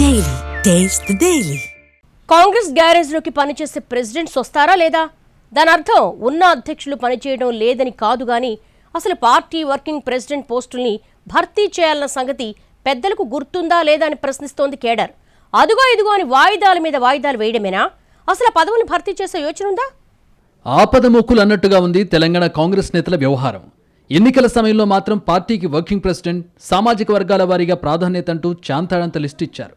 Taste the Daily. Congress గ్యారేజ్లోకి పనిచేసే presidents వస్తారా లేదా? దాని అర్థం ఉన్న అధ్యక్షులు పనిచేయడం లేదని కాదు గాని అసలు పార్టీ వర్కింగ్ ప్రెసిడెంట్ పోస్టుల్ని భర్తీ చేయాలన్న సంగతి పెద్దలకు గుర్తుందా లేదా అని ప్రశ్నిస్తోంది కేడర్. అదుగో ఇదిగో అని వాయిదాల మీద వాయిదాలు వేయడమేనా? అసలు ఆ పదవుల్ని భర్తీ చేసే యోచన ఉందా? ఆపద మొక్కులు అన్నట్టుగా ఉంది తెలంగాణ కాంగ్రెస్ నేతల వ్యవహారం. ఎన్నికల సమయంలో మాత్రం పార్టీకి వర్కింగ్ ప్రెసిడెంట్ సామాజిక వర్గాల వారీగా ప్రాధాన్యత అంటూ చాంతాడంత లిస్ట్ ఇచ్చారు.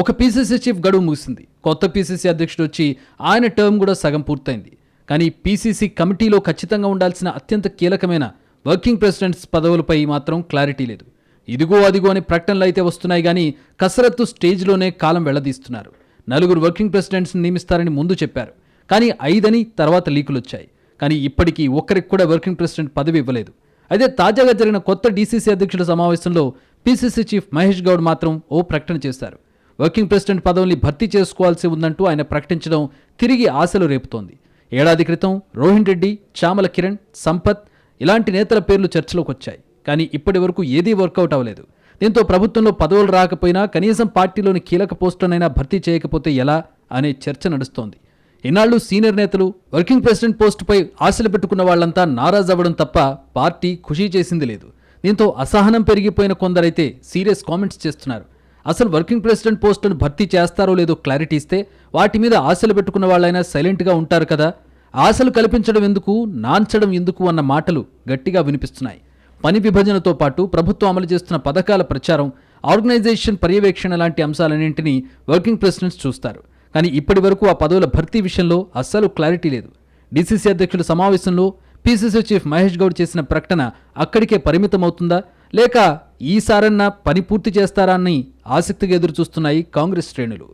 ఒక పీసీసీ చీఫ్ గడువు ముగిసింది. కొత్త పీసీసీ అధ్యక్షుడు వచ్చి ఆయన టర్మ్ కూడా సగం పూర్తయింది. కానీ పీసీసీ కమిటీలో ఖచ్చితంగా ఉండాల్సిన అత్యంత కీలకమైన వర్కింగ్ ప్రెసిడెంట్స్ పదవులపై మాత్రం క్లారిటీ లేదు. ఇదిగో అదిగో అని ప్రకటనలు అయితే వస్తున్నాయి కానీ కసరత్తు స్టేజ్లోనే కాలం వెళ్ళదీస్తున్నారు. నలుగురు వర్కింగ్ ప్రెసిడెంట్స్ని నియమిస్తారని ముందు చెప్పారు. కానీ ఐదని తర్వాత లీకులు వచ్చాయి. కానీ ఇప్పటికీ ఒక్కరికి కూడా వర్కింగ్ ప్రెసిడెంట్ పదవి ఇవ్వలేదు. అయితే తాజాగా జరిగిన కొత్త డీసీసీ అధ్యక్షుల సమావేశంలో పీసీసీ చీఫ్ మహేష్ గౌడ్ మాత్రం ఓ ప్రకటన చేశారు. వర్కింగ్ ప్రెసిడెంట్ పదవుల్ని భర్తీ చేసుకోవాల్సి ఉందంటూ ఆయన ప్రకటించడం తిరిగి ఆశలు రేపుతోంది. ఏడాది క్రితం రోహిన్ రెడ్డి చామల కిరణ్ సంపత్ ఇలాంటి నేతల పేర్లు చర్చలోకి వచ్చాయి. కానీ ఇప్పటి వరకు ఏదీ వర్కౌట్ అవ్వలేదు. దీంతో ప్రభుత్వంలో పదవులు రాకపోయినా కనీసం పార్టీలోని కీలక పోస్టులనైనా భర్తీ చేయకపోతే ఎలా అనే చర్చ నడుస్తోంది. ఇన్నాళ్ళు సీనియర్ నేతలు వర్కింగ్ ప్రెసిడెంట్ పోస్టుపై ఆశలు పెట్టుకున్న వాళ్ళంతా నారాజ్ అవ్వడం తప్ప పార్టీ ఖుషీ చేసింది లేదు. దీంతో అసహనం పెరిగిపోయిన కొందరైతే సీరియస్ కామెంట్స్ చేస్తున్నారు. అసలు వర్కింగ్ ప్రెసిడెంట్ పోస్టును భర్తీ చేస్తారో లేదో క్లారిటీ ఇస్తే వాటి మీద ఆశలు పెట్టుకున్న వాళ్ళైనా సైలెంట్గా ఉంటారు కదా. ఆశలు కల్పించడం ఎందుకు? నాంచడం ఎందుకు? అన్న మాటలు గట్టిగా వినిపిస్తున్నాయి. పని విభజనతో పాటు ప్రభుత్వం అమలు చేస్తున్న పథకాల ప్రచారం ఆర్గనైజేషన్ పర్యవేక్షణ లాంటి అంశాలన్నింటినీ వర్కింగ్ ప్రెసిడెంట్స్ చూస్తారు. కానీ ఇప్పటి వరకు ఆ పదవుల భర్తీ విషయంలో అస్సలు క్లారిటీ లేదు. డీసీసీ అధ్యక్షుల సమావేశంలో పీసీసీ చీఫ్ మహేష్ గౌడ్ చేసిన ప్రకటన అక్కడికే పరిమితమవుతుందా? లేక ఈసారన్నా పని పూర్తి చేస్తారా అని ఆసక్తిగా ఎదురు చూస్తున్నాయి కాంగ్రెస్ శ్రేణులు.